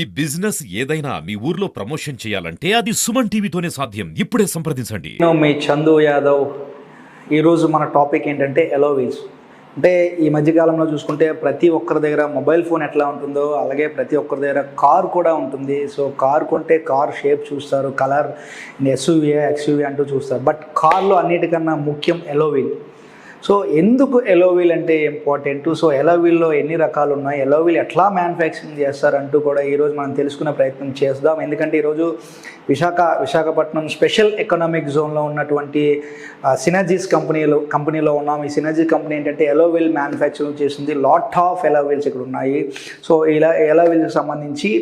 ఈ బిజినెస్ ఏదైనా మీ ఊర్లో ప్రమోషన్ చేయాలంటే అది సుమన్ టీవీతోనే సాధ్యం. ఇప్పుడే సంప్రదించండి. నేను మీ చందు యాదవ్. ఈరోజు మన టాపిక్ ఏంటంటే ఎలో వీల్స్ అంటే ఈ మధ్యకాలంలో చూసుకుంటే ప్రతి ఒక్కరి దగ్గర మొబైల్ ఫోన్ ఎట్లా ఉంటుందో అలాగే ప్రతి ఒక్కరి దగ్గర కార్ కూడా ఉంటుంది. సో కార్ కొంటే కార్ షేప్ చూస్తారు కలర్ ఎస్యూవీ ఎక్స్యూవీ అంటూ చూస్తారు. బట్ కార్లో అన్నిటికన్నా ముఖ్యం ఎలో వీల్ సో ఎందుకు ఎలోవిల్ అంటే ఇంపార్టెంట్? సో ఎలోవిల్లో ఎన్ని రకాలు ఉన్నాయి ఎలోవిల్ ఎట్లా మ్యానుఫ్యాక్చరింగ్ చేస్తారంటూ కూడా ఈరోజు మనం తెలుసుకునే ప్రయత్నం చేద్దాం ఎందుకంటే ఈరోజు విశాఖ విశాఖపట్నం స్పెషల్ ఎకనామిక్ జోన్లో ఉన్నటువంటి సినర్జీస్ కంపెనీలో కంపెనీలో ఉన్నాం. ఈ సినర్జీ కంపెనీ ఏంటంటే ఎలోవిల్ మ్యానుఫ్యాక్చరింగ్ చేసింది లాట్ ఆఫ్ ఎలోవిల్స్ ఇక్కడ ఉన్నాయి. సో ఇలా ఎలోవీల్కి సంబంధించి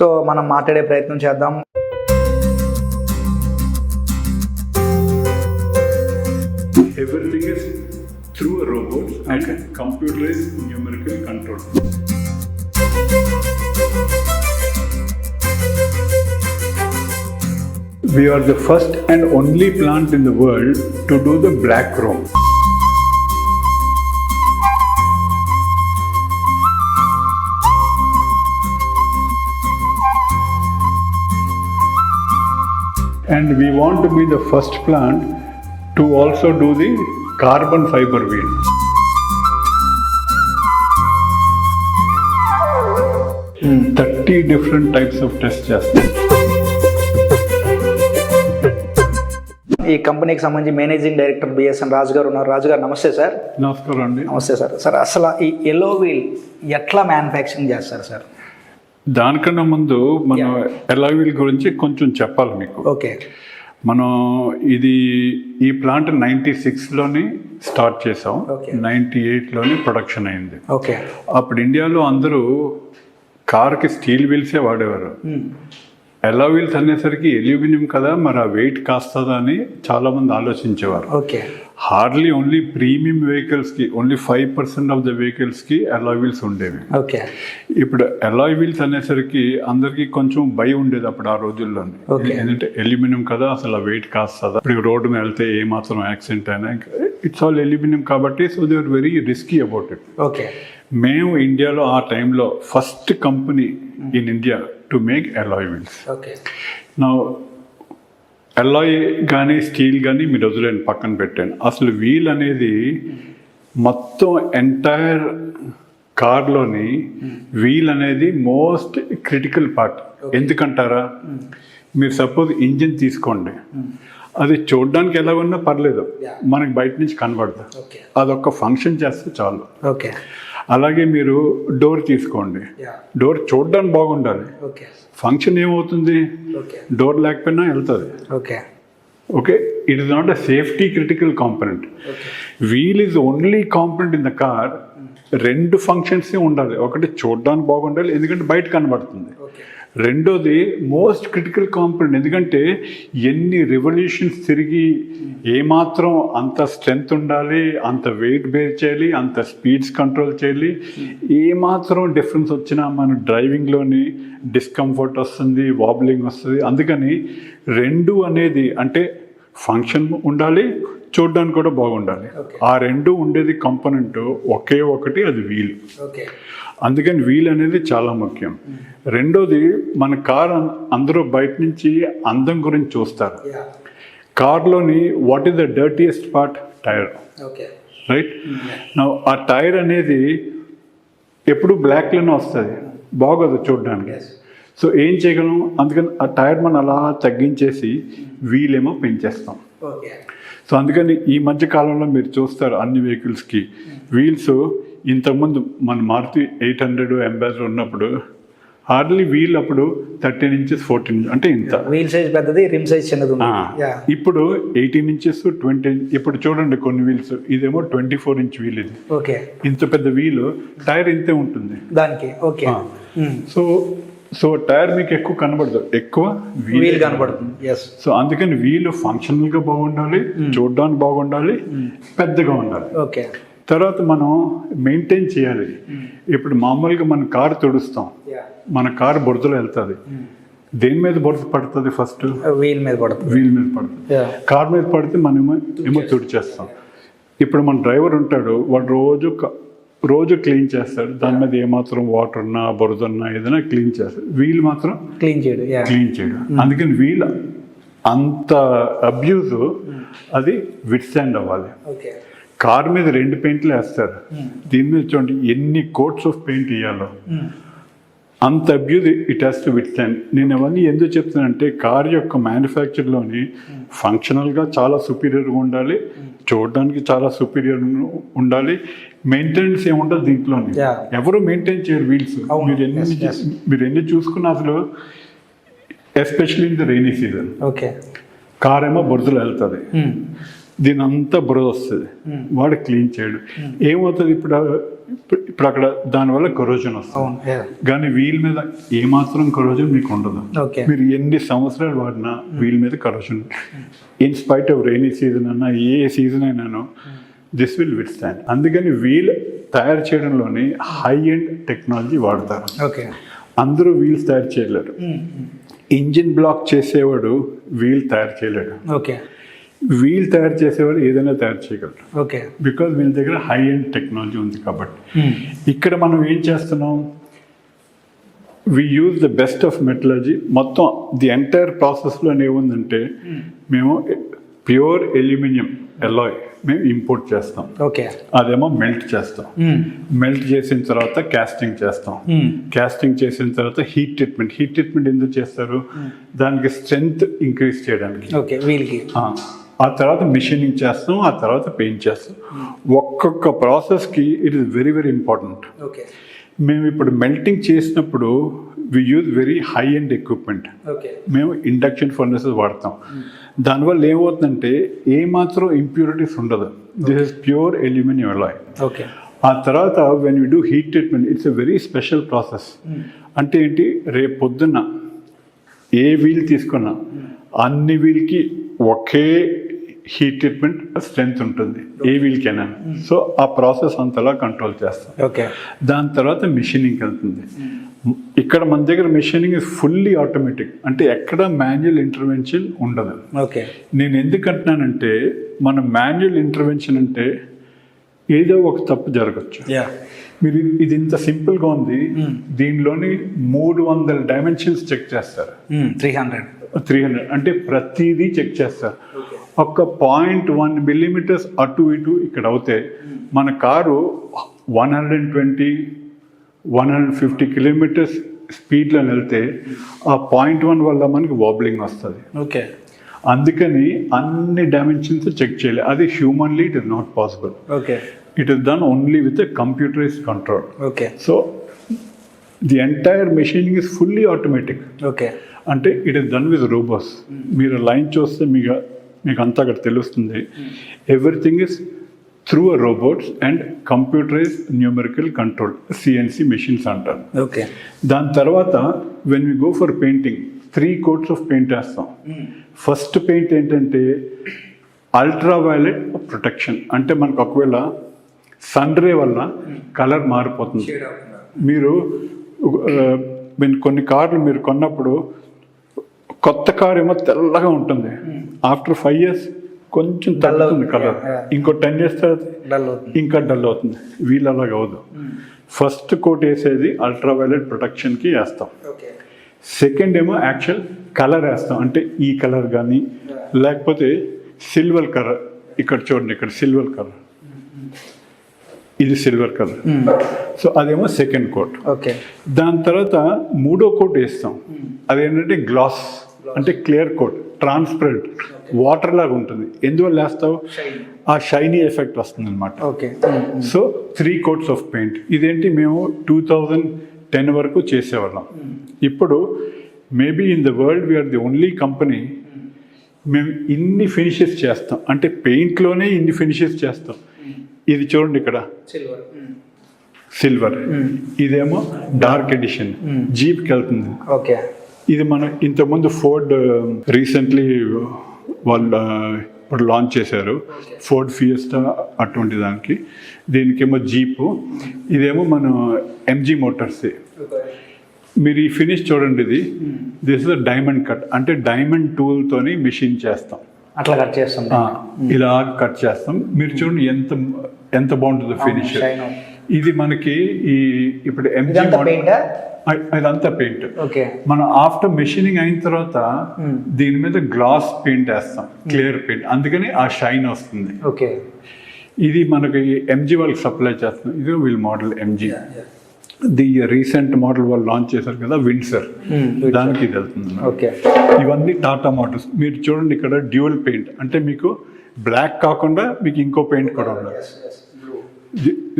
సో మనం మాట్లాడే ప్రయత్నం చేద్దాం. Everything is through a robot and computerized numerical control. We are the first and only plant in the world to do the black chrome. And we want to be the first plant to also do the carbon fiber wheel. Thirty different types of test చేస్తాం. ఈ కంపెనీకి సంబంధించి managing director BSN రాజు గారు ఉన్నారు. రాజు గారు నమస్తే sir. నమస్కారం అండి. నమస్తే సార్. సార్ అసలు ఈ ఎల్లో వీల్ ఎట్లా మ్యానుఫ్యాక్చరింగ్ చేస్తారు సార్? దానికన్నా ముందు మనం ఎలావిల్ గురించి కొంచెం చెప్పాలి మీకు. ఓకే మనం ఇది ఈ ప్లాంట్ నైంటీ సిక్స్లోని స్టార్ట్ చేసాం. నైంటీ ఎయిట్లోని ప్రొడక్షన్ అయింది. ఓకే. అప్పుడు ఇండియాలో అందరూ కార్కి స్టీల్ వీల్సే వాడేవారు. ఎలా వీల్స్ అనేసరికి ఎల్యూమినియం కదా మరి ఆ వెయిట్ కాస్తుందా అని చాలామంది ఆలోచించేవారు. Okay. Hardly only premium వెహికల్స్కి only five percent of the వెహికల్స్కి alloy wheels ఉండేవి. ఓకే. ఇప్పుడు అలాయ్ వీల్స్ అనేసరికి అందరికీ కొంచెం భయం ఉండేది అప్పుడు ఆ రోజుల్లో Okay. ఎందుకంటే ఎల్యూమినియం కదా అసలు ఆ వెయిట్ కాస్తుందా? ఇప్పుడు రోడ్డు మీద వెళ్తే ఏ మాత్రం యాక్సిడెంట్ అయినా ఇట్స్ ఆల్ ఎల్యూమినియం కాబట్టి so they are very risky about it okay. మేము ఇండియాలో ఆ టైంలో first company in India to make alloy wheels okay. నా అలాయ్ కానీ స్టీల్ కానీ మీరు వదిలేండి పక్కన పెట్టాను. అసలు వీల్ అనేది మొత్తం ఎంటైర్ కార్లోని వీల్ అనేది మోస్ట్ క్రిటికల్ పార్ట్ ఎందుకంటారా? మీరు సపోజ్ ఇంజిన్ తీసుకోండి. అది చూడడానికి ఎలా ఉన్నా పర్లేదు. మనకి బయట నుంచి కనబడదు. అదొక ఫంక్షన్ చేస్తే చాలు. ఓకే అలాగే మీరు డోర్ తీసుకోండి. డోర్ చూడడానికి బాగుండాలి. ఓకే ఫంక్షన్ ఏమవుతుంది? డోర్ లేకపోయినా వెళ్తుంది. Okay okay it is not a safety critical component wheel is only component in the car రెండు ఫంక్షన్స్ ఉండాలి. ఒకటి చూడడానికి బాగుండాలి ఎందుకంటే బయట కనబడుతుంది. ఓకే రెండోది మోస్ట్ క్రిటికల్ కాంపనెంట్ ఎందుకంటే ఎన్ని రెవల్యూషన్స్ తిరిగి ఏమాత్రం అంత స్ట్రెంగ్త్ ఉండాలి అంత వెయిట్ బేర్ చేయాలి అంత స్పీడ్స్ కంట్రోల్ చేయాలి ఏమాత్రం డిఫరెన్స్ వచ్చినా మన డ్రైవింగ్లోని డిస్కంఫర్ట్ వస్తుంది వాబ్లింగ్ వస్తుంది. అందుకని రెండు అనేది అంటే ఫంక్షన్ ఉండాలి చూడడానికి కూడా బాగుండాలి. ఆ రెండు ఉండేది కాంపనెంట్ ఒకే ఒకటి అది వీల్. అందుకని వీల్ అనేది చాలా ముఖ్యం. రెండోది మన కార్ అందరూ బయట నుంచి అందం గురించి చూస్తారు. కార్లోని what is the dirtiest part tyre right ఆ టైర్ అనేది ఎప్పుడు బ్లాక్లోనే వస్తుంది. బాగోదు చూడడానికి. సో ఏం చేయగలం? అందుకని ఆ టైర్ మనం అలా తగ్గించేసి వీల్ ఏమో పెంచేస్తాం సో అందుకని ఈ మధ్య కాలంలో మీరు చూస్తారు అన్ని వెహికల్స్కి వీల్స్ ఇంతకుముందు మన మారుతి ఎయిట్ హండ్రెడ్ అంబాసిడర్ ఉన్నప్పుడు హార్డ్లీ వీల్ అప్పుడు థర్టీన్ ఇంచెస్ ఫోర్టీన్ అంటే ఇంత. వీల్ సైజ్ పెద్దది రిమ్ సైజ్ చిన్నది ఇప్పుడు ఎయిటీన్ ఇంచెస్ ట్వంటీ ఇప్పుడు చూడండి కొన్ని వీల్స్. ఇదేమో ట్వంటీ ఫోర్ ఇంచ్ వీల్ ఇది. ఓకే ఇంత పెద్ద వీల్ టైర్ ఇంతే ఉంటుంది. దానికి ఓకే ఆ. సో సో టైర్ మీకు ఎక్కువ కనబడదు. ఎక్కువ వీల్ కనబడుతుంది. సో అందుకని వీలు ఫంక్షనల్గా బాగుండాలి చూడడానికి బాగుండాలి పెద్దగా ఉండాలి. ఓకే తర్వాత మనం మెయింటైన్ చేయాలి. ఇప్పుడు మామూలుగా మన కారు తుడుస్తాం. మన కారు బురదలో వెళ్తుంది. దేని మీద బురద పడుతుంది ఫస్ట్ వీల్ మీద పడుతుంది. వీల్ మీద పడుతుంది. కార్ మీద పడితే మనం ఏమో తుడిచేస్తాం. ఇప్పుడు మన డ్రైవర్ ఉంటాడు వాడు రోజు రోజు క్లీన్ చేస్తాడు. దాని మీద ఏమాత్రం వాటర్ ఉన్నా బురద ఉన్నా ఏదైనా క్లీన్ చేస్తాడు. వీల్ మాత్రం క్లీన్ చేయడు క్లీన్ చేయడం. అందుకని వీల్ అంత అబ్యూజ్ అది విత్స్టాండ్ అవ్వాలి. ఓకే కార్ మీద రెండు పెయింట్లు వేస్తారు. దీని మీద చూడండి ఎన్ని కోట్స్ ఆఫ్ పెయింట్ వేయాలో. అంత abuse it has to withstand నేను అవన్నీ ఎందుకు చెప్తానంటే కార్ యొక్క మ్యానుఫ్యాక్చర్లోని ఫంక్షనల్గా చాలా సుపీరియర్గా ఉండాలి. చూడడానికి చాలా సుపీరియర్ ఉండాలి. మెయింటెనెన్స్ ఏముంటుంది దీంట్లోని. ఎవరు మెయింటైన్ చేయరు వీల్స్. మీరు ఎన్ని. మీరు ఎన్ని చూసుకున్నా అసలు especially in the rainy season. Okay car ఏమో బురదలో వెళ్తుంది. దీని అంతా బురద వస్తుంది. వాడు క్లీన్ చేయడు. ఏమవుతుంది ఇప్పుడు ఇప్పుడు- అక్కడ దానివల్ల కొరోజన్ వస్తుంది. కానీ వీల్ మీద ఏమాత్రం కరోజన్ మీకు ఉండదు. ఓకే. మీరు ఎన్ని సంవత్సరాలు వాడినా వీల్ మీద corrosion in spite of rainy season అన్నా ఏ సీజన్ అయినానో దిస్ విల్ విత్ స్టాండ్ అందుకని వీల్ తయారు చేయడంలోని హై ఎండ్ టెక్నాలజీ వాడతారు. ఓకే. అందరూ వీల్స్ తయారు చేయలేరు. ఇంజిన్ బ్లాక్ చేసేవాడు వీల్ తయారు చేయలేడు. ఓకే. వీల్ తయారు చేసేవాడు ఏదైనా తయారు చేయగలరు. ఓకే. బికాజ్ వీళ్ళ దగ్గర హై ఎండ్ టెక్నాలజీ ఉంది కాబట్టి. ఇక్కడ మనం ఏం చేస్తున్నాం? We use the best of metallurgy మొత్తం ది ఎంటైర్ ప్రాసెస్లో ఏముందంటే మేము ప్యూర్ ఎల్యూమినియం ఎలాయ్ మేము ఇంపోర్ట్ చేస్తాం. ఓకే. అదేమో మెల్ట్ చేస్తాం. మెల్ట్ చేసిన తర్వాత కాస్టింగ్ చేస్తాం. కాస్టింగ్ చేసిన తర్వాత హీట్ ట్రీట్మెంట్ హీట్ ట్రీట్మెంట్ ఎందుకు చేస్తారు? దానికి స్ట్రెంగ్త్ ఇంక్రీజ్ చేయడానికి. ఓకే వీల్కి. ఆ, తర్వాత మిషనింగ్ చేస్తాం ఆ తర్వాత పెయింట్ చేస్తాం. ఒక్కొక్క ప్రాసెస్కి it is very very important okay. మేము ఇప్పుడు మెల్టింగ్ చేసినప్పుడు we use very high end equipment okay. మేము ఇండక్షన్ ఫర్నెసెస్ వాడతాం. దానివల్ల ఏమవుతుందంటే ఏమాత్రం ఇంప్యూరిటీస్ ఉండదు. This is pure aluminium alloy okay. ఆ తర్వాత when you do heat treatment it's a very special process అంటే ఏంటి? రేపు పొద్దున్న ఏ వీల్ తీసుకున్నా అన్ని వీల్కి ఒకే హీట్ ట్రీట్మెంట్ స్ట్రెంగ్త్ ఉంటుంది ఏ వీల్కైనా. సో ఆ ప్రాసెస్ అంతలా కంట్రోల్ చేస్తాం. ఓకే దాని తర్వాత మిషనింగ్కి వెళ్తుంది. ఇక్కడ మన దగ్గర మిషనింగ్ ఇస్ ఫుల్లీ ఆటోమేటిక్ అంటే ఎక్కడ మాన్యువల్ ఇంటర్వెన్షన్ ఉండదు. ఓకే నేను ఎందుకు అంటున్నానంటే మన మాన్యువల్ ఇంటర్వెన్షన్ అంటే ఏదో ఒక తప్పు జరగచ్చు. యా మీరు ఇది ఇంత సింపుల్గా ఉంది. దీనిలోని మూడు వందల డైమెన్షన్స్ చెక్ చేస్తారు. త్రీ హండ్రెడ్ త్రీ హండ్రెడ్ అంటే ప్రతిదీ చెక్ చేస్తారు. ఒక్క పాయింట్ వన్ మిల్లీమీటర్స్ అటు ఇటు ఇక్కడ అవుతే మన car one hundred and twenty one hundred fifty kilometres స్పీడ్లో వెళ్తే ఆ పాయింట్ వన్ వల్ల మనకి వాబ్లింగ్ వస్తుంది. ఓకే. అందుకని అన్ని డైమెన్షన్స్ చెక్ చేయాలి. అది humanly it is not possible okay. It is done only with a computerise control okay. So the entire machining is fully automatic okay. అంటే it is done with robots మీరు line చూస్తే మీకు మీకు అంతా అక్కడ తెలుస్తుంది. Everything is through a robots and computerise numerical control CNC machines అంటారు. Okay దాని తర్వాత when we go for painting three coats of paint వేస్తాం. ఫస్ట్ పెయింట్ ఏంటంటే అల్ట్రా వైలెట్ ప్రొటెక్షన్ అంటే మనకు ఒకవేళ సన్ రే వల్ల కలర్ మారిపోతుంది. మీరు కొన్ని కార్లు మీరు కొన్నప్పుడు కొత్త కార్ ఏమో తెల్లగా ఉంటుంది. ఆఫ్టర్ ఫైవ్ ఇయర్స్ కొంచెం తగ్గుతుంది. కలర్. ఇంకో టెన్ ఇయర్స్ తర్వాత ఇంకా డల్ అవుతుంది. వీళ్ళు అలాగ అవదు ఫస్ట్ కోట్ వేసేది అల్ట్రా వైలెట్ ప్రొటెక్షన్కి వేస్తాం. సెకండ్ ఏమో యాక్చువల్ కలర్ వేస్తాం. అంటే ఈ కలర్ కానీ లేకపోతే సిల్వర్ కలర్ ఇక్కడ చూడండి ఇక్కడ సిల్వర్ కలర్ ఇది సిల్వర్ కలర్ సో అదేమో సెకండ్ కోట్ ఓకే దాని తర్వాత మూడో కోట్ వేస్తాం. అదేంటంటే గ్లాస్ అంటే క్లియర్ కోట్ ట్రాన్స్పరెంట్ వాటర్ లాగా ఉంటుంది. ఎందువల్ల వేస్తావు ఆ షైనీ ఎఫెక్ట్ వస్తుంది అనమాట okay. So three coats of paint. ఇదేంటి మేము టూ థౌజండ్ టెన్ వరకు చేసేవాళ్ళం. ఇప్పుడు maybe in the world we are the only company మేము ఇన్ని ఫినిషెస్ చేస్తాం. అంటే పెయింట్లోనే ఇన్ని ఫినిషెస్ చేస్తాం. ఇది చూడండి ఇక్కడ. సిల్వర్ సిల్వర్ ఇదేమో డార్క్ ఎడిషన్. జీప్కి వెళ్తుంది. ఓకే ఇది మనం ఇంతకుముందు ఫోర్డ్ రీసెంట్లీ వాళ్ళు ఆ, ఇప్పుడు లాంచ్ చేశారు. ఫోర్డ్ ఫియస్టా అటువంటి దానికి. దీనికేమో జీపు ఇదేమో మన ఎంజీ మోటార్స్ మీరు ఈ ఫినిష్ చూడండి ఇది. దిస్ ఇస్ డైమండ్ కట్ అంటే డైమండ్ టూల్తోని మిషన్ చేస్తాం. అట్లా కట్ చేస్తాం. ఇలా కట్ చేస్తాం. మీరు చూడండి ఎంత ఎంత బాగుంటుందో ఫినిష్ ఇది మనకి ఈ ఇప్పుడు ఎంజీ ఇదంతా పెయింటా ఇదంతా పెయింట్ ఓకే. మనం ఆఫ్టర్ మెషినింగ్ అయిన తర్వాత Hmm. దీని మీద గ్లాస్ పెయింట్ వేస్తాం క్లియర్ పెయింట్ అందుకని ఆ షైన్ వస్తుంది. ఓకే. ఇది మనకి ఎంజీ వాళ్ళకి సప్లై చేస్తున్నాం. ఇది వీళ్ళ model MG the recent model వాళ్ళు లాంచ్ చేశారు కదా విన్సర్ దానికి ఇది వెళ్తుంది ఓకే. ఇవన్నీ టాటా మోడల్స్ మీరు చూడండి ఇక్కడ డ్యూయల్ పెయింట్ అంటే మీకు బ్లాక్ కాకుండా మీకు ఇంకో పెయింట్ కూడా ఉండదు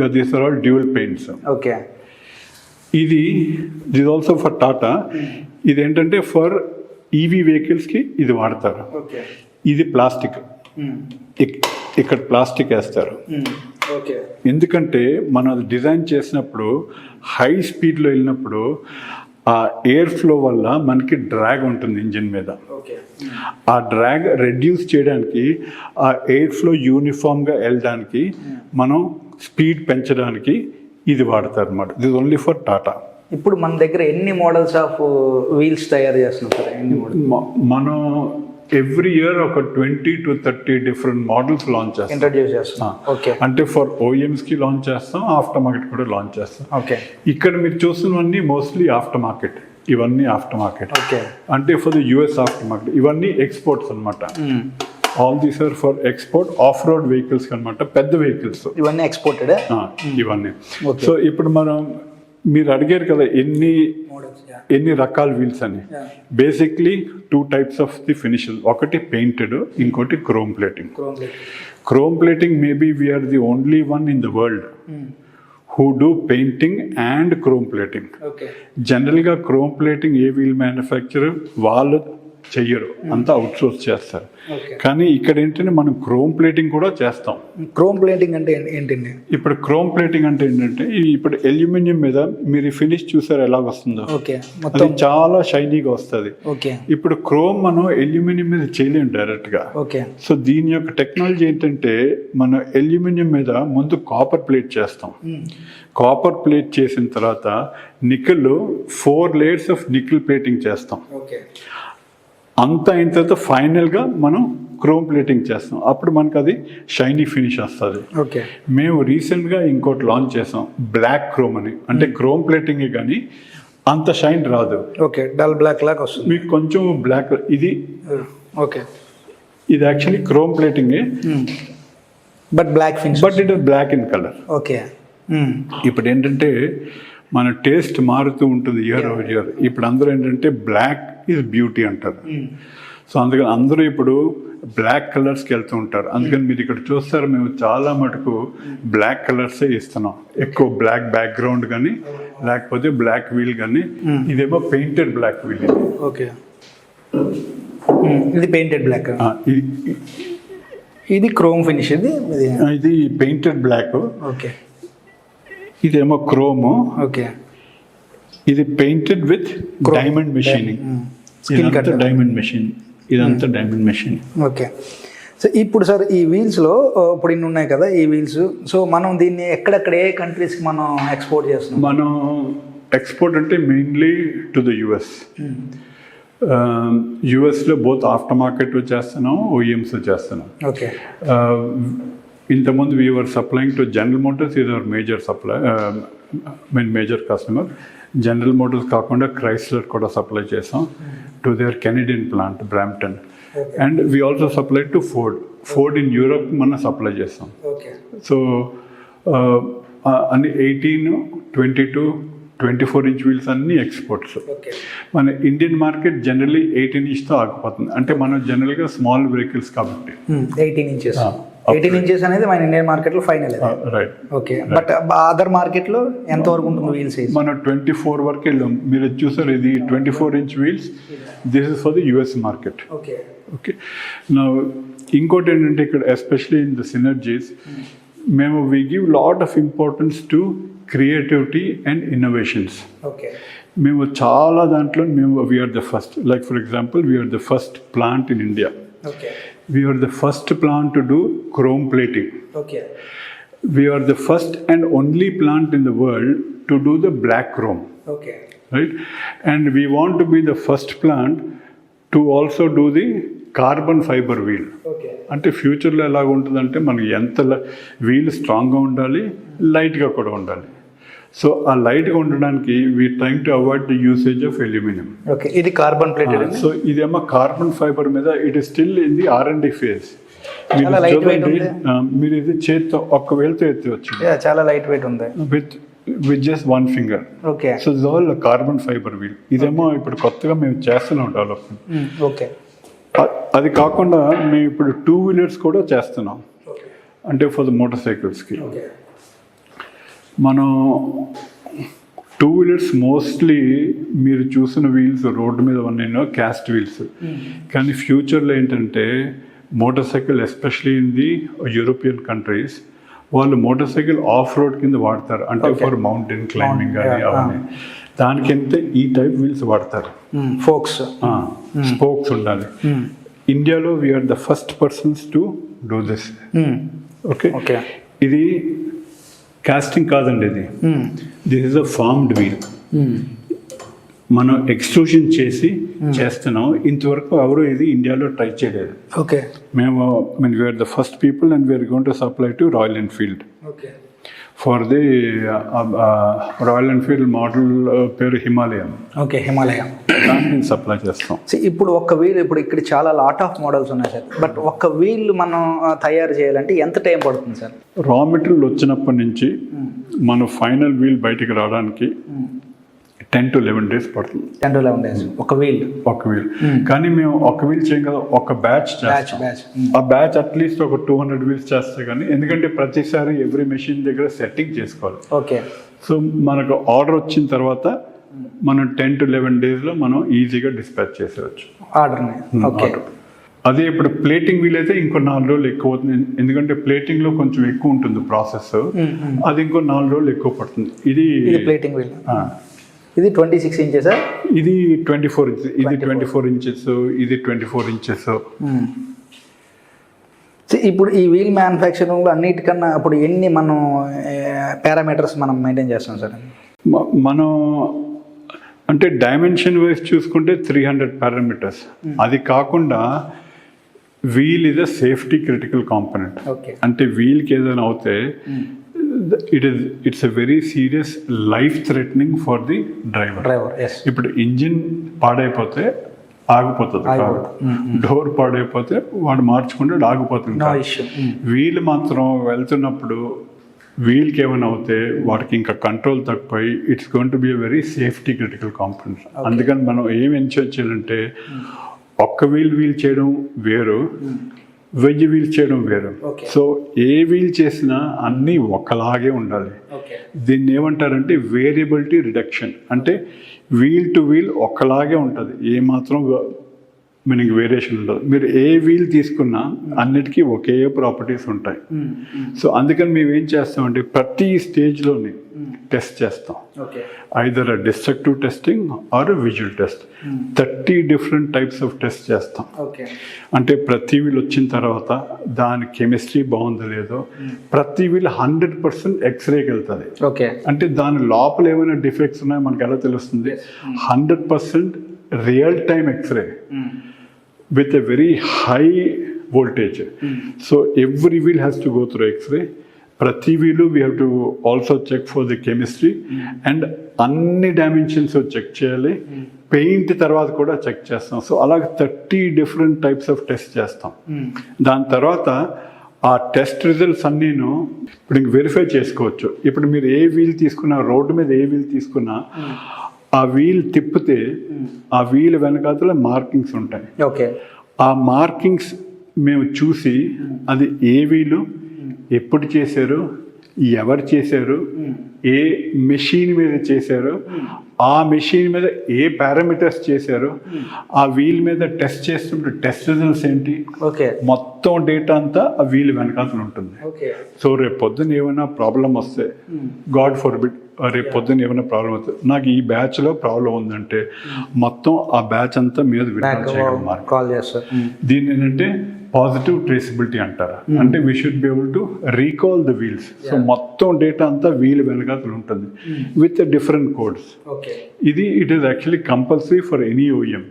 these are all dual paints okay ఇది దిస్ ఆల్సో ఫర్ టాటా ఇది ఏంటంటే ఫర్ ఈవీ వెహికల్స్కి ఇది వాడతారు ఇది ప్లాస్టిక్ ఇక్కడ ప్లాస్టిక్ వేస్తారు ఎందుకంటే మనం అది డిజైన్ చేసినప్పుడు హై స్పీడ్లో వెళ్ళినప్పుడు ఆ ఎయిర్ ఫ్లో వల్ల మనకి డ్రాగ్ ఉంటుంది ఇంజిన్ మీద. ఆ డ్రాగ్ రెడ్యూస్ చేయడానికి ఆ ఎయిర్ ఫ్లో యూనిఫామ్గా వెళ్ళడానికి మనం స్పీడ్ పెంచడానికి ఇది వాడతారు అనమాట దిస్ ఓన్లీ ఫర్ టాటా ఇప్పుడు మన దగ్గర ఎన్ని మోడల్స్ ఆఫ్ వీల్స్ తయారు చేస్తున్నాం సార్? ఎన్ని మనం ఎవ్రీ ఇయర్ ఒక twenty two thirty different models launch చేస్తాం. ఇంట్రడ్యూస్ చేస్తున్నాం ఓకే అంటే ఫర్కి లాంచ్ చేస్తాం ఆఫ్టర్ మార్కెట్ కూడా లాంచ్ చేస్తాం. ఓకే ఇక్కడ మీరు చూస్తున్నవన్నీ మోస్ట్లీ ఆఫ్టర్ మార్కెట్ ఇవన్నీ ఆఫ్టర్ మార్కెట్ ఓకే అంటే for the US after market ఇవన్నీ ఎక్స్పోర్ట్స్ అనమాట all these are for export of road vehicles అనమాట పెద్ద వెహికల్స్ ఇవన్నీ ఎక్స్పోర్టెడ్ ఇవన్నీ. సో ఇప్పుడు మనం మీరు అడిగారు కదా ఎన్ని ఎన్ని రకాల వీల్స్ అని? Basically two types of the finishes ఒకటి పెయింటెడ్ ఇంకోటి chrome plating chrome plating maybe we are the only one in the world who do painting and chrome plating జనరల్గా క్రోమ్ ప్లేటింగ్ ఏ వీల్ మ్యానుఫ్యాక్చరర్ వాళ్ళు చెయ్యరు. అంతా out source చేస్తారు కానీ ఇక్కడ ఏంటంటే మనం క్రోమ్ ప్లేటింగ్ కూడా చేస్తాం. క్రోమ్ ప్లేటింగ్ అంటే ఏంటండి? ఇప్పుడు క్రోమ్ ప్లేటింగ్ అంటే ఏంటంటే ఇప్పుడు అల్యూమినియం మీద మీరు ఫినిష్ చూసారు ఎలా వస్తుందో? ఓకే అది చాలా షైనీగా వస్తుంది. ఓకే ఇప్పుడు క్రోమ్ మనం అల్యూమినియం మీద చేయలేము డైరెక్ట్గా ఓకే సో దీని యొక్క టెక్నాలజీ ఏంటంటే మనం అల్యూమినియం మీద ముందు కాపర్ ప్లేట్ చేస్తాం. కాపర్ ప్లేట్ చేసిన తర్వాత nickel four layers of nickel plating చేస్తాం. అంత అయిన తర్వాత ఫైనల్గా మనం క్రోమ్ ప్లేటింగ్ చేస్తాం. అప్పుడు మనకు అది షైనీ ఫినిష్ వస్తుంది. ఓకే. మేము రీసెంట్గా ఇంకోటి లాంచ్ చేసాం. బ్లాక్ క్రోమ్ అని. అంటే క్రోమ్ ప్లేటింగే కానీ అంత షైన్ రాదు. ఓకే. డల్ బ్లాక్ లాగా వస్తుంది. మీకు కొంచెం బ్లాక్ ఇది ఓకే. ఇది actually chrome ప్లేటింగే but black finish but it is black in colour okay. ఇప్పుడు ఏంటంటే మన టేస్ట్ మారుతూ ఉంటుంది ఇయర్ ఓవర్ ఇయర్ ఇప్పుడు అందరూ ఏంటంటే బ్లాక్ ఇస్ బ్యూటీ అంటారు. సో అందుకని అందరూ ఇప్పుడు బ్లాక్ కలర్స్కి వెళ్తూ ఉంటారు. అందుకని మీరు ఇక్కడ చూస్తారు మేము చాలా మటుకు బ్లాక్ కలర్సే ఇస్తున్నాం. ఎక్కువ బ్లాక్ బ్యాక్గ్రౌండ్ కానీ లేకపోతే బ్లాక్ వీల్ కానీ ఇదేమో పెయింటెడ్ బ్లాక్ వీల్ ఇది. ఓకే. ఇది పెయింటెడ్ బ్లాక్. ఇది ఇది క్రోమ్ ఫినిష్ ఇది? ఇది ఇది పెయింటెడ్ బ్లాక్. ఓకే. ఇదేమో క్రోము. ఓకే. ఇది పెయింటెడ్ విత్. Diamond machining. ఇదంతా cutter. డైమండ్ మెషిన్ ఇదంతా డైమండ్ మెషిన్ ఓకే. సో ఇప్పుడు సార్ ఈ వీల్స్లో ఇప్పుడు ఇన్ని ఉన్నాయి కదా ఈ వీల్స్ సో మనం దీన్ని ఎక్కడెక్కడ ఏ కంట్రీస్కి మనం ఎక్స్పోర్ట్ చేస్తున్నాం? మనం ఎక్స్పోర్ట్ అంటే మెయిన్లీ టు ద యుఎస్ యుఎస్లో బోత్ ఆఫ్టర్ మార్కెట్ చేస్తున్నాం ఓఈఎంస్ చేస్తున్నాం. ఓకే. Uh, ఇంతకుముందు we are supplying to General Motors ఇది our major supply mean major customer General Motors కాకుండా క్రైస్లర్ కూడా సప్లై చేసాం to their Canadian plant Brampton. And we also supply to Ford. Ford in Europe మనం supply చేస్తాం so అన్ని eighteen twenty two twenty four inch wheels అన్ని exports. మన Indian market generally eighteen ఇంచ్తో ఆగిపోతుంది. అంటే మనం జనరల్గా స్మాల్ వెహికల్స్ కాబట్టి. Eighteen inches. ఎయిటీన్ ఇంచెస్ అనేది మన ఇండియన్ మార్కెట్లో final right okay but other మార్కెట్లో ఎంత వరకు ఉంటుంది వీల్ సైజ్ మనం ట్వంటీ ఫోర్ వరకు వెళ్ళాం. మీరు చూసారు ఇది twenty four inch wheels this is for the US market okay okay నా ఇంకోటి ఏంటంటే ఇక్కడ ఎస్పెషలీ ఇన్ ద సినర్జీస్ మేము we give lot of importance to creativity and innovations okay మేము చాలా దాంట్లో మేము we are the first like for example we are the first plant in India okay we are the first plant to do chrome plating okay we are the first and only plant in the world to do the black chrome okay right and we want to be the first plant to also do the carbon fiber wheel okay అంటే ఫ్యూచర్లో ఎలాగ ఉంటుందంటే మనకి ఎంత wheel స్ట్రాంగ్గా ఉండాలి లైట్గా కూడా ఉండాలి సో ఆ లైట్గా ఉండడానికి we trying to avoid the usage of aluminium okay ఇది కార్బన్ ప్లేటెడ్ సో ఇదేమో కార్బన్ ఫైబర్ మీద it is still in the R and D phase. మీరు ఇది చేత్తో ఒక్క వేలతో వచ్చింది చాలా లైట్ వెయిట్ ఉంది with with just one finger okay so is all carbon fibre wheel ఇదేమో ఇప్పుడు కొత్తగా మేము చేస్తున్నాం డెవలప్మెంట్ ఓకే అది కాకుండా మేము ఇప్పుడు టూ వీలర్స్ కూడా చేస్తున్నాం. అంటే ఫర్ ద మోటార్ సైకిల్స్కి ఓకే మనం టూ వీలర్స్ మోస్ట్లీ మీరు చూసిన వీల్స్ రోడ్డు మీద ఉన్నాయో క్యాస్ట్ వీల్స్ కానీ ఫ్యూచర్లో ఏంటంటే motor cycle especially in the European countries వాళ్ళు మోటార్ సైకిల్ ఆఫ్ రోడ్ కింద వాడతారు. అంటే. ఫర్ మౌంటైన్ క్లైంబింగ్ కానీ అవన్నీ. దానికంటే ఈ టైప్ వీల్స్ వాడతారు? ఫోక్స్ స్పోక్స్ ఉండాలి. ఇండియాలో we're the first persons to do this okay okay ఇది కాస్టింగ్ కాదండి ఇది this is a formed wheel మనం ఎక్స్ట్రూషన్ చేసి చేస్తున్నాం ఇంతవరకు ఎవరు ఇది ఇండియాలో ట్రై చేయలేదు. ఓకే మేము mean we're the first people and we're gonna supply to Royal Enfield okay for the Royal Enfield model పేరు హిమాలయన్ ఓకే హిమాలయ సప్లై చేస్తాం. ఇప్పుడు ఒక్క వీల్ ఇప్పుడు ఇక్కడ చాలా లాట్ ఆఫ్ మోడల్స్ ఉన్నాయి సార్ బట్ ఒక్క వీల్ మనం తయారు చేయాలంటే ఎంత టైం పడుతుంది సార్ రా మెటీరియల్ వచ్చినప్పటి నుంచి మన ఫైనల్ వీల్ బయటికి రావడానికి టెన్ టు లెవెన్ డేస్ పడుతుంది. టెన్ టు లెవెన్ డేస్ ఒక వీల్ ఒక వీల్ కానీ మేము ఒక వీల్ చేయం కదా ఒక బ్యాచ్ బ్యాచ్ బ్యాచ్ ఆ బ్యాచ్ అట్లీస్ట్ ఒక టూ హండ్రెడ్ వీల్స్ చేస్తే కానీ ఎందుకంటే ప్రతిసారి ఎవ్రీ మెషిన్ దగ్గర సెట్టింగ్ చేసుకోవాలి. ఓకే సో మనకు ఆర్డర్ వచ్చిన తర్వాత మనం టెన్ టు లెవెన్ డేస్లో మనం ఈజీగా డిస్పాచ్ చేసేవచ్చు ఆర్డర్ని ఓకే అదే ఇప్పుడు ప్లేటింగ్ వీల్ అయితే ఇంకో నాలుగు రోజులు ఎక్కువ అవుతుంది. ఎందుకంటే ప్లేటింగ్లో కొంచెం ఎక్కువ ఉంటుంది ప్రాసెస్ అది ఇంకో నాలుగు రోజులు ఎక్కువ పడుతుంది. ఇది ప్లేటింగ్ వీల్. ఇది ట్వంటీ సిక్స్ ఇంచెస్ ఇది ట్వంటీ ఫోర్ ఇంచెస్ ఇది ట్వంటీ ఫోర్ ఇంచెస్ ఇది ట్వంటీ ఫోర్ ఇంచెస్ ఇప్పుడు ఈ వీల్ మ్యానుఫ్యాక్చరింగ్లో అన్నిటికన్నా అప్పుడు ఎన్ని మనం పారామీటర్స్ మనం మెయింటైన్ చేస్తాం సార్? మనం అంటే డైమెన్షన్ వైజ్ చూసుకుంటే త్రీ హండ్రెడ్ పారామీటర్స్ అది కాకుండా wheel is a safety critical component అంటే వీల్కి ఏదైనా అవుతే it is it's a very serious life threatening for the driver driver ఇప్పుడు ఇంజిన్ పాడైపోతే ఆగిపోతుంది. డోర్ పాడైపోతే వాడు మార్చుకుంటే ఆగిపోతుంది. ఇష్యూ వీల్ మాత్రం వెళ్తున్నప్పుడు వీల్కి ఏమైనా అవుతే వాడికి ఇంకా కంట్రోల్ తగ్గిపోయి it's gonna be very safety critical component అందుకని మనం ఏం ఎంజాయ్ చేయాలంటే ఒక్క వీల్ వీల్ చేయడం వేరు వెజ్ వీల్ చేయడం వేరు. సో ఏ వీల్ చేసినా అన్నీ ఒకలాగే ఉండాలి. దీన్ని ఏమంటారంటే వేరియబిలిటీ రిడక్షన్ అంటే వీల్ టు వీల్ ఒకలాగే ఉంటుంది. ఏ మాత్రం మీనింగ్ వేరియేషన్ ఉండదు. మీరు ఏ వీల్ తీసుకున్నా అన్నిటికీ ఒకే ప్రాపర్టీస్ ఉంటాయి. సో అందుకని మేము ఏం చేస్తామంటే ప్రతి స్టేజ్లోని టెస్ట్ చేస్తాం. Either destructive testing or visual test thirty different types of test చేస్తాం. అంటే ప్రతి వీల్ వచ్చిన తర్వాత దాని కెమిస్ట్రీ బాగుందో లేదో ప్రతి వీల్ హండ్రెడ్ పర్సెంట్ ఎక్స్రేకి వెళ్తుంది అంటే దాని లోపల ఏమైనా డిఫెక్ట్స్ ఉన్నాయో మనకు ఎలా తెలుస్తుంది hundred percent real time x-ray. With a very high voltage so every wheel has to go through x-ray ప్రతి wheel we have to also check for the chemistry and అన్ని డైమెన్షన్స్ చెక్ చేయాలి. Paint తర్వాత కూడా check చేస్తాం. So అలాగే thirty different types of test చేస్తాం. దాని తర్వాత ఆ టెస్ట్ రిజల్ట్స్ అన్నీను ఇప్పుడు ఇంక వెరిఫై చేసుకోవచ్చు. ఇప్పుడు మీరు ఏ వీల్ తీసుకున్నా రోడ్డు మీద ఏ వీల్ తీసుకున్నా ఆ వీల్ తిప్పితే ఆ వీల్ వెనకాతల మార్కింగ్స్ ఉంటాయి. ఓకే. ఆ మార్కింగ్స్ మేము చూసి అది ఏ వీలు ఎప్పుడు చేశారు ఎవరు చేశారు? ఏ మెషిన్ మీద చేశారు? ఆ మెషిన్ మీద ఏ పారామీటర్స్ చేశారు? ఆ వీల్ మీద టెస్ట్ చేస్తున్నప్పుడు టెస్ట్ రిజల్ట్స్ ఏంటి? ఓకే. మొత్తం డేటా అంతా ఆ వీల్ వెనకాతలు ఉంటుంది. సో రేపు పొద్దున్న ఏమైనా ప్రాబ్లం వస్తే గాడ్ ఫర్ బిట్ రేపు పొద్దున్న ఏమైనా ప్రాబ్లం వస్తే నాకు ఈ బ్యాచ్లో ప్రాబ్లం ఉందంటే మొత్తం ఆ బ్యాచ్ అంతా మీద కాల్ చేస్తారు దీన్ని ఏంటంటే పాజిటివ్ ట్రేసబిలిటీ అంటారు. అంటే we should be able to recall the wheels so మొత్తం డేటా అంతా వీల్ వెనకాతలు ఉంటుంది. విత్ డిఫరెంట్ కోడ్స్ ఇది it is actually compulsory for any OEM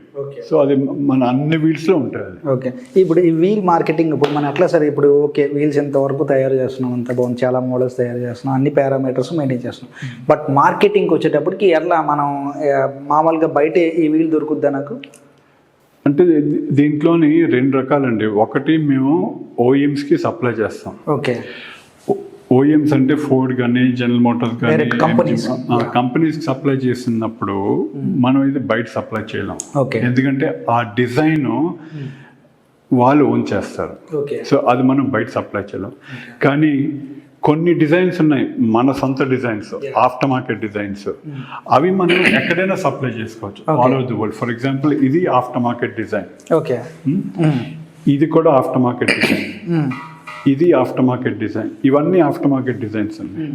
so అది మన అన్ని వీల్స్లో ఉంటుంది ఓకే ఇప్పుడు ఈ వీల్ మార్కెటింగ్ ఇప్పుడు మనం ఎట్లా సరే ఇప్పుడు ఓకే వీల్స్ ఎంతవరకు తయారు చేస్తున్నాం అంత బాగుంది చాలా మోడల్స్ తయారు చేస్తున్నాం అన్ని పారామీటర్స్ మెయింటైన్ చేస్తున్నాం. బట్ మార్కెటింగ్కి వచ్చేటప్పటికి ఎట్లా మనం మామూలుగా బయట ఈ వీల్ దొరుకుద్దా నాకు? అంటే దీంట్లోని రెండు రకాలండి. ఒకటి మేము ఓఎమ్స్కి సప్లై చేస్తాం. ఓకే. ఓఎమ్స్ అంటే ఫోర్డ్ కానీ జనరల్ మోటార్స్ కానీ. కంపెనీస్కి సప్లై చేసినప్పుడు మనం ఇది బయట సప్లై చేయలేం. ఎందుకంటే ఆ డిజైన్ వాళ్ళు ఓన్ చేస్తారు. ఓకే. సో అది మనం బయట సప్లై చేయలేం. కానీ కొన్ని డిజైన్స్ ఉన్నాయి. మన సొంత డిజైన్స్ ఆఫ్టర్ మార్కెట్ డిజైన్స్. అవి మనం ఎక్కడైనా సప్లై చేసుకోవచ్చు. All over the world for example ఇది ఆఫ్టర్ మార్కెట్ డిజైన్ ఓకే ఇది కూడా ఆఫ్టర్ మార్కెట్ డిజైన్ ఇది ఆఫ్టర్ మార్కెట్ డిజైన్ ఇవన్నీ ఆఫ్టర్ మార్కెట్ డిజైన్స్ అండి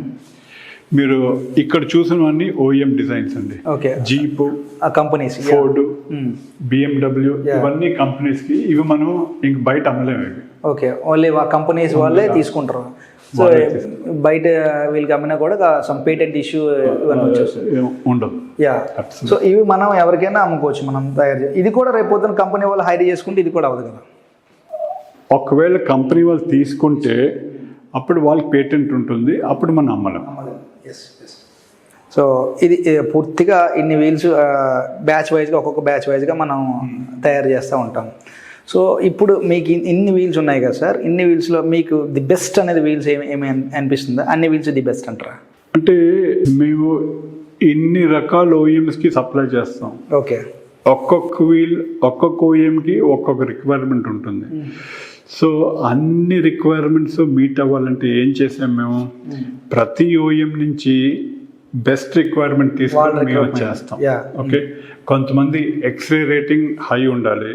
మీరు ఇక్కడ చూసినవన్నీ ఓఎం డిజైన్స్ అండి. ఓకే జీప్ ఆ కంపెనీస్ ఫోర్డ్ బిఎండబ్ల్యూ ఇవన్నీ కంపెనీస్కి ఇవి మనం ఇంక బయట అమ్మలేము ఓకే ఓన్లీ కంపెనీస్ వాళ్ళే తీసుకుంటారు. సో వాళ్ళే బయట వీళ్ళకి అమ్మినా కూడా సమ్ పేటెంట్ ఇష్యూ ఇవన్నీ వచ్చేస్తుంది ఉండదు యా సో ఇవి మనం ఎవరికైనా అమ్ముకోవచ్చు మనం తయారు ఇది కూడా రేపు పొద్దున కంపెనీ వాళ్ళు హైర్ చేసుకుంటే ఇది కూడా అవ్వదు కదా. ఒకవేళ కంపెనీ వాళ్ళు తీసుకుంటే అప్పుడు వాళ్ళకి పేటెంట్ ఉంటుంది అప్పుడు మనం అమ్మలేం. సో ఇది పూర్తిగా ఇన్ని వీల్స్ బ్యాచ్ వైజ్గా ఒక్కొక్క బ్యాచ్ వైజ్గా మనం తయారు చేస్తూ ఉంటాం. సో ఇప్పుడు మీకు ఇన్- ఇన్ని వీల్స్ ఉన్నాయి కదా సార్? ఇన్ని వీల్స్లో మీకు ది బెస్ట్ అనేది వీల్స్ ఏమి ఏమి అన్- అనిపిస్తుందా? అన్ని వీల్స్ ది బెస్ట్ అంటారా? అంటే మేము ఇన్ని రకాల ఓఎంస్కి సప్లై చేస్తాం. ఓకే. ఒక్కొక్క వీల్ ఒక్కొక్క ఓఎంకి ఒక్కొక్క రిక్వైర్మెంట్ ఉంటుంది. సో అన్ని రిక్వైర్మెంట్స్ మీట్ అవ్వాలంటే ఏం చేసాం మేము? ప్రతి ఓఎం నుంచి బెస్ట్ రిక్వైర్మెంట్ తీసుకొని మేము. చేస్తాం. ఓకే? కొంతమంది ఎక్స్రే రేటింగ్ హై ఉండాలి.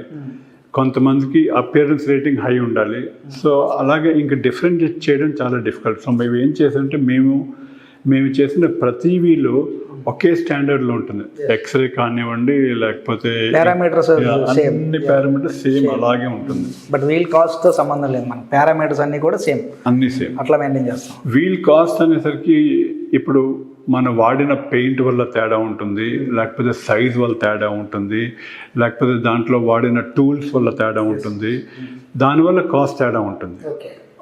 కొంతమందికి అపియరెన్స్ రేటింగ్ హై ఉండాలి. సో అలాగే ఇంకా డిఫరెంట్ చేయడం చాలా డిఫికల్ట్ సో మేము ఏం చేసామంటే మేము మేము చేసిన ప్రతి వీలు ఒకే స్టాండర్డ్లో ఉంటుంది. ఎక్స్రే కానివ్వండి లేకపోతే same. అన్ని పారామీటర్స్ సేమ్ అలాగే ఉంటుంది. బట్ వీల్ కాస్ట్తో సంబంధం లేదు మన పారామీటర్స్ అన్నీ కూడా సేమ్ అన్ని సేమ్ అట్లా మెయింటైన్ చేస్తాం. వీల్ కాస్ట్ అనేసరికి ఇప్పుడు మనం వాడిన పెయింట్ వల్ల తేడా ఉంటుంది లేకపోతే సైజ్ వల్ల తేడా ఉంటుంది లేకపోతే దాంట్లో వాడిన టూల్స్ వల్ల తేడా ఉంటుంది. దానివల్ల కాస్ట్ తేడా ఉంటుంది.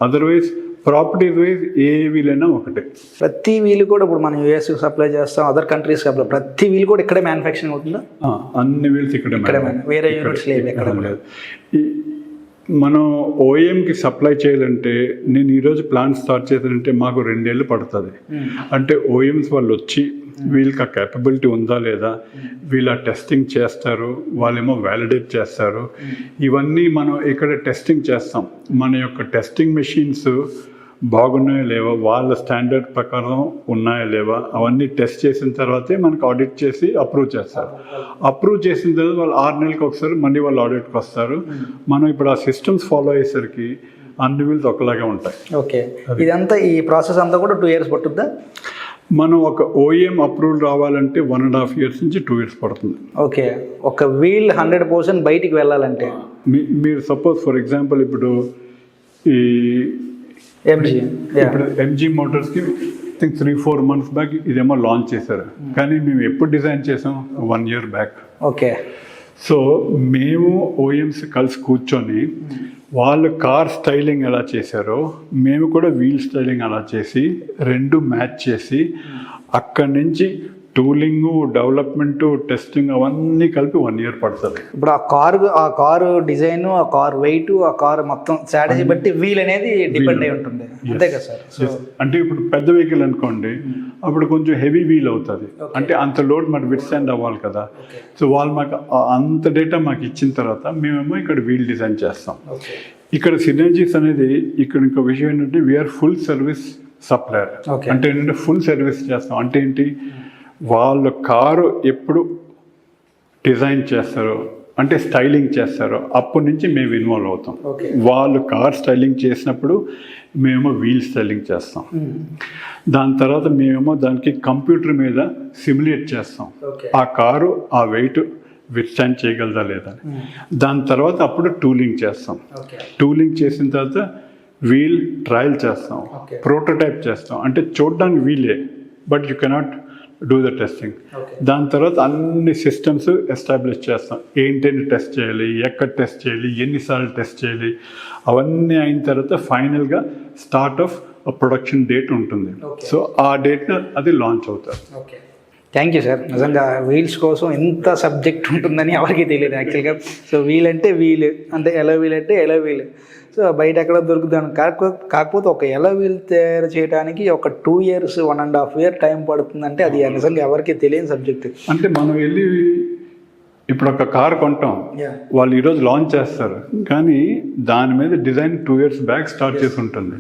అదర్వైజ్ ప్రాపర్టీస్ వైజ్ ఏ వీలైనా ఒకటే. ప్రతి వీలు కూడా ఇప్పుడు మనం యూఎస్ సప్లై చేస్తాం అదర్ కంట్రీస్ సప్లై ప్రతి వీలు కూడా ఇక్కడే మ్యానుఫ్యాక్చరింగ్ అవుతుందా? అన్ని వీల్స్ ఇక్కడ వేరే యూనిట్స్ లేవు ఎక్కడ కూడా. లేదు. మనం ఓఎంకి సప్లై చేయాలంటే నేను ఈరోజు ప్లాన్ స్టార్ట్ చేశానంటే మాకు రెండేళ్ళు పడుతుంది. అంటే ఓఎమ్స్ వాళ్ళు వచ్చి వీళ్ళకి ఆ కేపబిలిటీ ఉందా లేదా వీళ్ళ టెస్టింగ్ చేస్తారు వాళ్ళేమో వ్యాలిడేట్ చేస్తారు. ఇవన్నీ మనం ఇక్కడ టెస్టింగ్ చేస్తాం. మన యొక్క టెస్టింగ్ మెషిన్స్ బాగున్నాయా లేవా? వాళ్ళ స్టాండర్డ్ ప్రకారం ఉన్నాయా లేవా? అవన్నీ టెస్ట్ చేసిన తర్వాతే మనకు ఆడిట్ చేసి అప్రూవ్ చేస్తారు. అప్రూవ్ చేసిన తర్వాత వాళ్ళు ఆరు నెలలకు ఒకసారి మళ్ళీ వాళ్ళు ఆడిట్కి వస్తారు. మనం ఇప్పుడు ఆ సిస్టమ్స్ ఫాలో అయ్యేసరికి అన్ని వీల్స్ ఒకలాగే ఉంటాయి. ఓకే. ఇదంతా ఈ ప్రాసెస్ అంతా కూడా టూ ఇయర్స్ పట్టుద్దా? మనం ఒక ఓఎం అప్రూవల్ రావాలంటే వన్ అండ్ హాఫ్ ఇయర్స్ నుంచి టూ ఇయర్స్ పడుతుంది. ఓకే. ఒక వీల్ హండ్రెడ్ పర్సెంట్ బయటికి వెళ్ళాలంటే? మీ- మీరు సపోజ్ ఫర్ ఎగ్జాంపుల్ ఇప్పుడు ఈ ఎంజీ ఇప్పుడు MG మోటార్స్కి think three four months back ఇదేమో లాంచ్ చేశారు. కానీ మేము ఎప్పుడు డిజైన్ చేసాం? One year back okay so మేము ఓఎంస్ కలిసి కూర్చొని వాళ్ళు కార్ స్టైలింగ్ ఎలా చేశారో మేము కూడా వీల్ స్టైలింగ్ అలా చేసి రెండు మ్యాచ్ చేసి అక్కడి నుంచి టూలింగ్ డెవలప్మెంట్ టెస్టింగ్ అవన్నీ కలిపి వన్ ఇయర్ పడుతుంది. ఇప్పుడు ఆ కారు ఆ కారు డిజైన్ ఆ కారు వెయిట్ ఆ కారు మొత్తం స్ట్రాటజీ బట్టి వీల్. అనేది డిపెండ్ అయి ఉంటుంది. అంతే కదా సార్? అంటే ఇప్పుడు పెద్ద వెహికల్ అనుకోండి అప్పుడు కొంచెం హెవీ వీల్ అవుతుంది. అంటే అంత లోడ్ మరి విత్ స్టాండ్ అవ్వాలి కదా. సో వాళ్ళు మాకు అంత డేటా మాకు ఇచ్చిన తర్వాత మేమేమో ఇక్కడ వీల్ డిజైన్ చేస్తాం. ఇక్కడ సినర్జీస్ అనేది ఇక్కడ ఇంకో విషయం ఏంటంటే వీఆర్ ఫుల్ సర్వీస్ సప్లయర్. అంటే ఏంటంటే ఫుల్ సర్వీస్ చేస్తాం. అంటే ఏంటి? వాళ్ళ కారు ఎప్పుడు డిజైన్ చేస్తారో అంటే స్టైలింగ్ చేస్తారో అప్పటి నుంచి మేము ఇన్వాల్వ్ అవుతాం. వాళ్ళు కార్ స్టైలింగ్ చేసినప్పుడు మేము వీల్ స్టైలింగ్ చేస్తాం. దాని తర్వాత మేమేమో దానికి కంప్యూటర్ మీద సిమ్యులేట్ చేస్తాం. ఆ కారు ఆ వెయిట్ విత్స్టాండ్ చేయగలదా లేదా. దాని తర్వాత అప్పుడు టూలింగ్ చేస్తాం. టూలింగ్ చేసిన తర్వాత వీల్ ట్రయల్ చేస్తాం. ప్రోటోటైప్ చేస్తాం. అంటే చూడడానికి వీలే. But you cannot do the testing. దాని తర్వాత అన్ని సిస్టమ్స్ ఎస్టాబ్లిష్ చేస్తాం. ఏంటని టెస్ట్ చేయాలి? ఎక్కడ టెస్ట్ చేయాలి? ఎన్నిసార్లు టెస్ట్ చేయాలి? అవన్నీ అయిన తర్వాత ఫైనల్గా స్టార్ట్ ఆఫ్ ప్రొడక్షన్ డేట్ ఉంటుంది. సో ఆ డేట్న అది లాంచ్ అవుతారు. ఓకే థ్యాంక్ యూ సార్ నిజంగా వీల్స్ కోసం ఎంత సబ్జెక్ట్ ఉంటుందని ఎవరికి తెలియదు యాక్చువల్గా సో వీల్ అంటే వీల్ అంటే ఎలా వీల్ అంటే ఎలా వీల్ సో బయట ఎక్కడ దొరుకుతాను? కాకపోతే కాకపోతే ఒక ఎలా వీల్ తయారు చేయడానికి ఒక two years one and half year time పడుతుందంటే అది నిజంగా ఎవరికి తెలియని సబ్జెక్ట్ అంటే మనం వెళ్ళి ఇప్పుడు ఒక కార్ కొంటాం. వాళ్ళు ఈరోజు లాంచ్ చేస్తారు. కానీ దాని మీద design two years back start చేసి ఉంటుంది.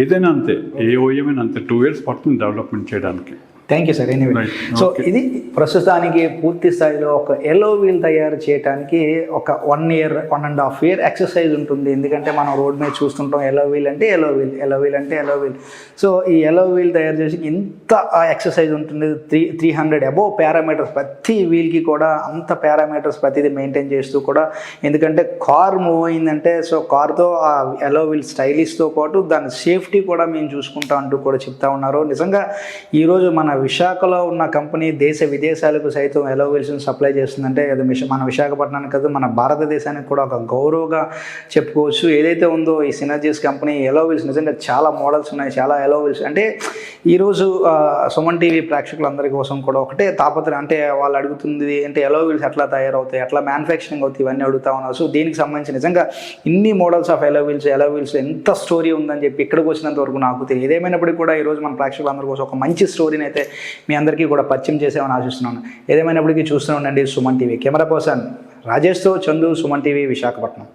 ఏదైనా అంతే. ఏ ఓఎమైనా అంతే. టూ ఇయర్స్ పడుతుంది డెవలప్మెంట్ చేయడానికి. Thank you sir anyway. So. ఇది ప్రస్తుతానికి పూర్తి స్థాయిలో ఒక ఎలో వీల్ తయారు చేయడానికి ఒక one year one and half year exercise ఉంటుంది. ఎందుకంటే మనం రోడ్ మీద చూస్తుంటాం ఎలో వీల్ అంటే ఎలో వీల్ ఎలో వీల్ అంటే ఎలో వీల్ సో ఈ ఎలో వీల్ తయారు చేసి ఇంత ఎక్సర్సైజ్ ఉంటుంది. Three three hundred above parameters ప్రతి వీల్కి కూడా అంత పారామీటర్స్ ప్రతిదీ మెయింటైన్ చేస్తూ కూడా ఎందుకంటే కార్ మూవ్ అయిందంటే సో కార్తో ఆ ఎలో వీల్ స్టైలిష్తో పాటు దాని సేఫ్టీ కూడా మేము చూసుకుంటాం అంటూ కూడా చెప్తా ఉన్నారు. నిజంగా ఈరోజు మన విశాఖలో ఉన్న కంపెనీ దేశ విదేశాలకు సైతం ఎలోవీల్స్ని సప్లై చేస్తుందంటే అది మిష మన విశాఖపట్నానికి కాదు మన భారతదేశానికి కూడా ఒక గౌరవగా చెప్పుకోవచ్చు. ఏదైతే ఉందో ఈ సినర్జీస్ కంపెనీ ఎలోవిల్స్ నిజంగా చాలా మోడల్స్ ఉన్నాయి చాలా ఎలోవిల్స్ అంటే ఈరోజు సుమన్ టీవీ ప్రేక్షకులందరి కోసం కూడా ఒకటే తాపత్ర అంటే వాళ్ళు అడుగుతుంది అంటే ఎలోవెల్స్ ఎట్లా తయారవుతాయి ఎట్లా మ్యానుఫ్యాక్చరింగ్ అవుతాయి ఇవన్నీ అడుగుతా ఉన్నారు. సో దీనికి సంబంధించి నిజంగా ఇన్ని మోడల్స్ ఆఫ్ ఎలో వీల్స్ ఎంత స్టోరీ ఉందని చెప్పి ఇక్కడికి వచ్చినంత వరకు నాకు తెలియదు. ఏదేమైనప్పటికీ కూడా ఈరోజు మన ప్రేక్షకులందరి కోసం ఒక మంచి స్టోరీని అయితే మీ అందరికీ కూడా పరిచయం చేసామని ఆశిస్తున్నాను. ఏదేమైనప్పటికీ చూస్తూ ఉండండి సుమన్ టీవీ. కెమెరా పర్సన్ రాజేష్తో చందు సుమన్ టీవీ విశాఖపట్నం.